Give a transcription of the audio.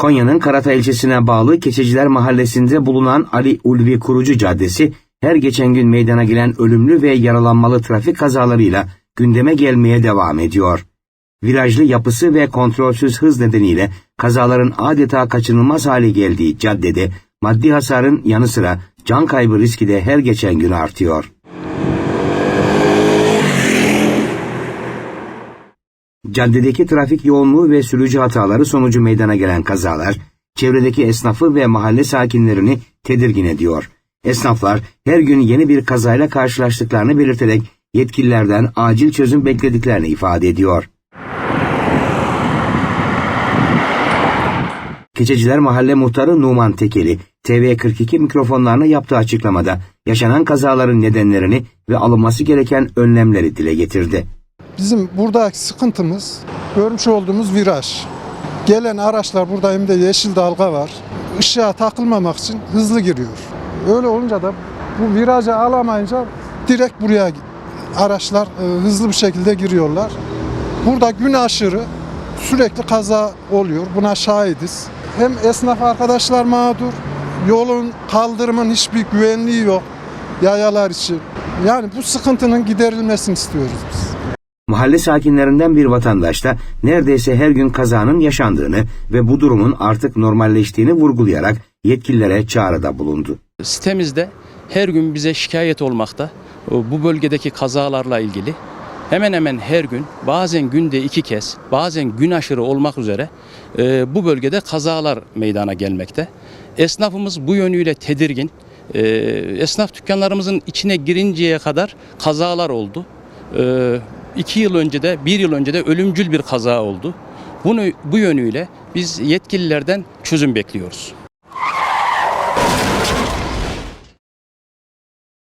Konya'nın Karatay ilçesine bağlı Keçeciler Mahallesi'nde bulunan Ali Ulvi Kurucu Caddesi her geçen gün meydana gelen ölümlü ve yaralanmalı trafik kazalarıyla gündeme gelmeye devam ediyor. Virajlı yapısı ve kontrolsüz hız nedeniyle kazaların adeta kaçınılmaz hale geldiği caddede maddi hasarın yanı sıra can kaybı riski de her geçen gün artıyor. Caddedeki trafik yoğunluğu ve sürücü hataları sonucu meydana gelen kazalar, çevredeki esnafı ve mahalle sakinlerini tedirgin ediyor. Esnaflar her gün yeni bir kazayla karşılaştıklarını belirterek yetkililerden acil çözüm beklediklerini ifade ediyor. Keçeciler Mahalle Muhtarı Numan Tekeli, TV42 mikrofonlarına yaptığı açıklamada yaşanan kazaların nedenlerini ve alınması gereken önlemleri dile getirdi. Bizim buradaki sıkıntımız görmüş olduğumuz viraj. Gelen araçlar burada hem de yeşil dalga var. Işığa takılmamak için hızlı giriyor. Öyle olunca da bu virajı alamayınca direkt buraya araçlar e, hızlı bir şekilde giriyorlar. Burada gün aşırı sürekli kaza oluyor. Buna şahidiz. Hem esnaf arkadaşlar mağdur, yolun kaldırımın hiçbir güvenliği yok yayalar için. Yani bu sıkıntının giderilmesini istiyoruz biz. Mahalle sakinlerinden bir vatandaş da neredeyse her gün kazanın yaşandığını ve bu durumun artık normalleştiğini vurgulayarak yetkililere çağrıda bulundu. Sitemizde her gün bize şikayet olmakta. Bu bölgedeki kazalarla ilgili hemen hemen her gün bazen günde iki kez bazen gün aşırı olmak üzere e, bu bölgede kazalar meydana gelmekte. Esnafımız bu yönüyle tedirgin. E, esnaf dükkanlarımızın içine girinceye kadar kazalar oldu. E, iki yıl önce de bir yıl önce de ölümcül bir kaza oldu. Bunu bu yönüyle biz yetkililerden çözüm bekliyoruz.